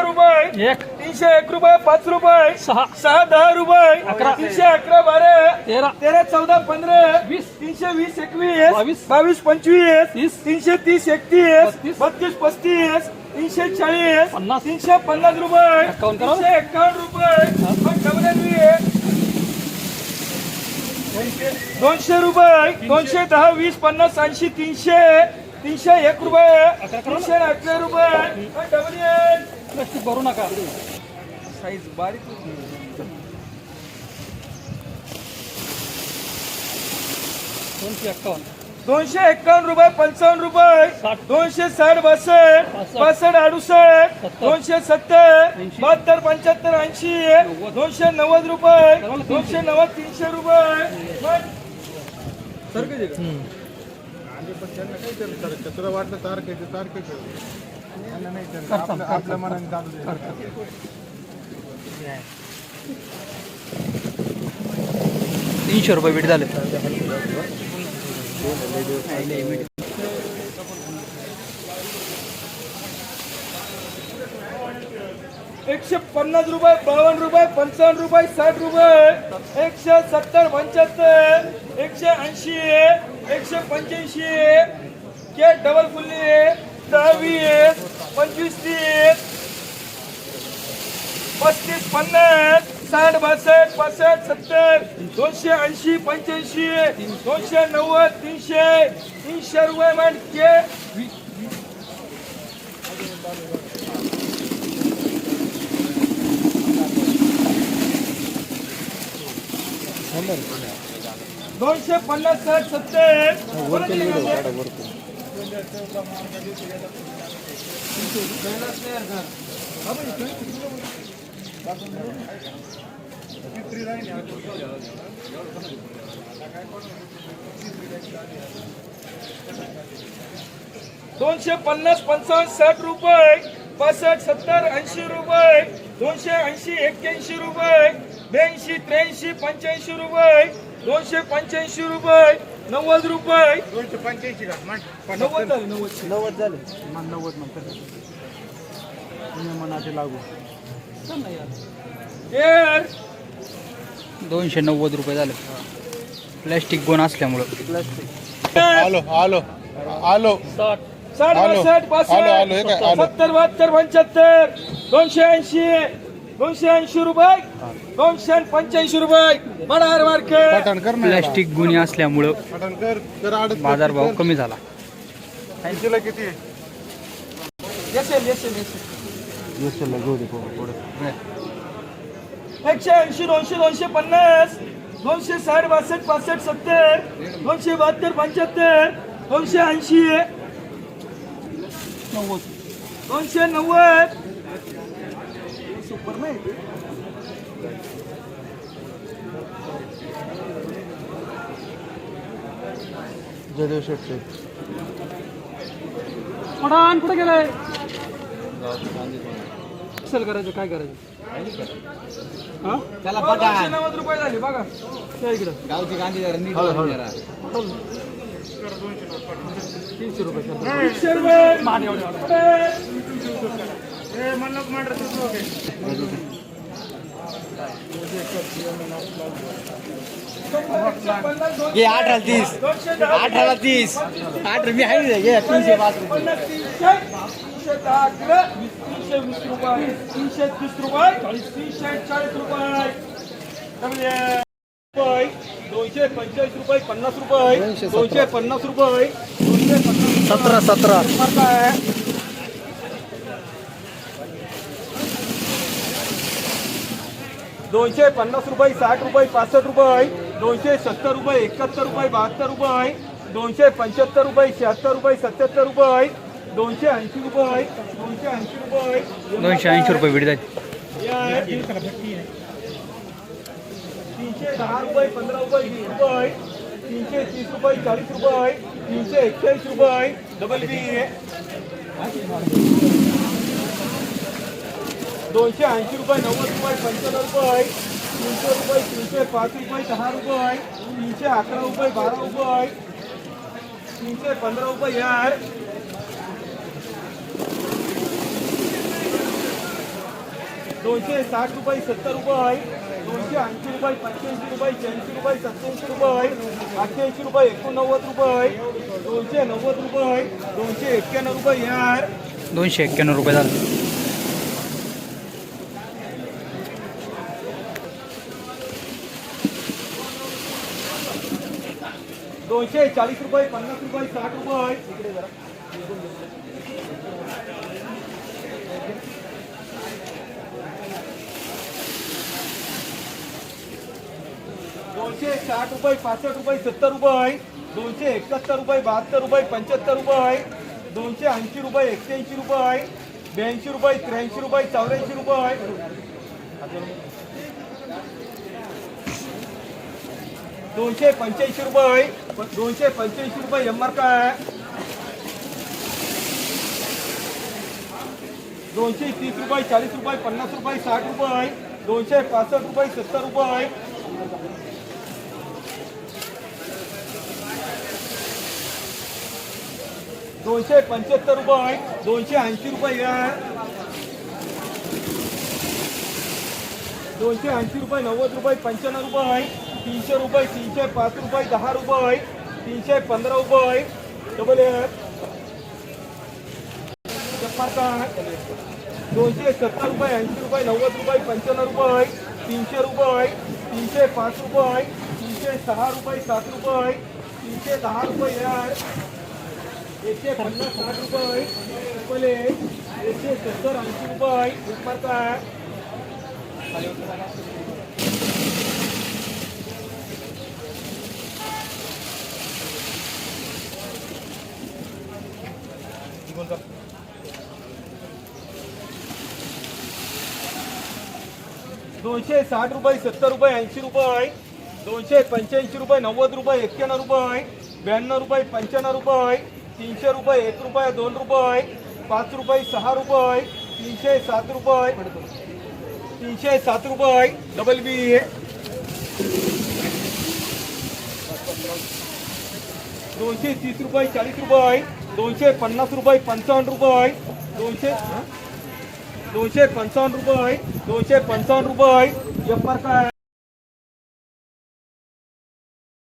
रुपये एक तीनशे एक रुपये पाच रुपये सहा सहा दहा रुपये अकरा. तीनशे अकरा बारा तेरा तेरा चौदा पंधरा वीस. तीनशे वीस एकवीस बावीस. बावीस पंचवीस तीस. तीनशे तीस एकतीस बत्तीस. पस्तीस तीनशे चाळीस पन्नास. तीनशे पन्नास रुपये. तीनशे एक्कावन्न रुपये. दोनशे रुपये दोनशे दहा वीस पन्नास ऐंशी तीनशे तीनशे एक रुपये. तीनशे अकरा रुपये डबल. प्लास्टिक भरू नका. साईज बारीक. दोनशे एक्कावन्न. दोनशे एक्कावन्न रुपये पंचावन्न रुपये. दोनशे साठ बासष्ट पासष्ट. पासष्ट अडुसष्ट. सत्तर. दोनशे सत्तर. ऐंशी. बहात्तर पंच्याहत्तर ऐंशी. दोनशे नव्वद रुपये. दोनशे नव्वद तीनशे रुपये. तारखेचे तारखेचे चालू तीनशे रुपये बीट एकशे पन्नास रुपये, बावन्न रुपये, पंचावन्न रुपये, साठ रुपये. एकशे सत्तर, पंच्याहत्तर. एकशे ऐंशी, एकशे पंच्याऐंशी. के डबल फुल्ली दहावीस पस्तीस साठ सत्तर दोनशे ऐंशी दोनशे नव्वद तीनशे तीनशे रुपये दोनशे साठ सत्तर. दोनशे पन्नास पंचावन्न साठ रुपये, पासष्ट, सत्तर, ऐंशी रुपये, दोनशे ऐंशी, एक्क्याऐंशी रुपये, ब्याऐंशी, त्र्याऐंशी, पंच्याऐंशी रुपये, दोनशे पंच्याऐंशी रुपये नव्वद रुपये. दोनशे पंच्याऐंशी का? नव्वद झाले नव्वद. नव्वद झाले. मन नव्वद म्हणतात. मनाचे लागू. यार. दोनशे नव्वद रुपये झाले. प्लॅस्टिक गोण असल्यामुळं. आलो आलो आलो. साठ साठ. बासष्ट आलो. सत्तर बहात्तर पंच्याहत्तर दोनशे ऐंशी. दोनशे ऐंशी रुपये. दोनशे पंच्याऐंशी रुपये. मनार मार्केट. पठाण कर ना प्लॅस्टिक गुन्हे असल्यामुळं पठाण कर कर आडत बाजारभाव कमी झाला. ऐंशीला किती? येसेल येसेल येसेल घेऊ दे पुढे एकशे ऐंशी दोनशे दोनशे पन्नास. दोनशे साठ बासष्ट पासष्ट सत्तर. दोनशे बहात्तर पंच्याहत्तर. दोनशे ऐंशी. नव्वद. दोनशे नव्वद. सुपर नाही जयदेव शेट्टी पठाण कुठे गेलाय? सेल करायचं? काय करायचं? हा? दोनशे नव्वद रुपये झाले बघा. त्या इकडं. तीनशे रुपये. तीनशे रुपये. ये तीस मी आहे घे तीनशे पाच रुपये तीनशे तीनशे दहा किलो तीनशे वीस रुपये तीनशे तीस रुपये तीनशे चाळीस रुपये दोनशे पंचेचाळीस रुपये पन्नास रुपये दोनशे पन्नास रुपये दोनशे पन्नास सतरा सतरा दोनशे पन्नास रुपये साठ रुपये पासष्ट रुपये दोनशे सत्तर रुपये एकाहत्तर रुपये बहात्तर रुपये दोनशे पंच्याहत्तर रुपये शहात्तर रुपये सत्याहत्तर रुपये दोनशे ऐंशी रुपये दोनशे ऐंशी रुपये दोनशे ऐंशी रुपये या, तीनशे दहा रुपये पंधरा रुपये वीस रुपये तीनशे तीस रुपये चाळीस रुपये तीनशे एक्केचाळीस रुपये डबल बी दोनशे ऐंशी रुपये, नव्वद रुपये पंच्याण्णव रुपये तीनशे रुपये, तीनशे पाच रुपये, दहा रुपये तीनशे अकरा रुपये, बारा रुपये तीनशे पंधरा रुपये यार दोनशे साठ रुपये, सत्तर रुपये दोनशे ऐंशी रुपये, पंच्याऐंशी रुपये, शहाऐंशी रुपये, सत्याऐंशी रुपये अठ्ठ्याऐंशी रुपये, एकोणनव्वद रुपये दोनशे नव्वद रुपये दोनशे एक्क्याण्णव रुपये यार दोनशे एक्क्याण्णव रुपये झाले. दोनशे चाळीस रुपये पन्नास रुपये साठ रुपये. इकडे जरा दोनशे साठ रुपये पासष्ट रुपये सत्तर रुपये. दोनशे एकाहत्तर रुपये बहात्तर रुपये पंच्याहत्तर रुपये. दोनशे ऐंशी रुपये एक्क्याऐंशी रुपये. ब्याऐंशी रुपये त्र्याऐंशी रुपये चौऱ्याऐंशी रुपये. दोनशे पंच्याऐंशी रुपये दोनशे पंच्याऐंशी रुपये एम आर काय दोनशे तीस रुपये, चाळीस रुपये, पन्नास रुपये, साठ रुपये दोनशे पासष्ट रुपये, सत्तर रुपये दोनशे पंच्याहत्तर रुपये दोनशे ऐंशी रुपये दोनशे ऐंशी रुपये, नव्वद रुपये, पंच्याण्णव रुपये तीनशे रुपये, तीनशे पाच रुपये, दहा रुपये तीनशे पंधरा रुपये डबल दोनशे सत्तर रुपये, ऐंशी रुपये, नव्वद रुपये, पंच्याण्णव रुपये तीनशे रुपये तीनशे पाच रुपये तीनशे सहा रुपये, सात रुपये तीनशे दहा रुपये एकशे पन्नास साठ रुपये एक एकशे सत्तर ऐंशी रुपये आहे दोनशे साठ रुपये, सत्तर रुपये, ऐंशी रुपये दोनशे पंच्याऐंशी रुपये, नव्वद रुपये, एक्क्याण्णव रुपये ब्याण्णव रुपये, पंच्याण्णव रुपये तीनशे रुपये, एक रुपये, दोन रुपये पाच रुपये, सहा रुपये तीनशे सात रुपये तीनशे सात रुपये डबल बी दोनशे तीस रुपये, चाळीस रुपये दोनशे पन्नास रुपये पंचावन्न रुपये दोनशे दोनशे पंचावन्न रुपये दोनशे पंचावन्न रुपये एफ आर काय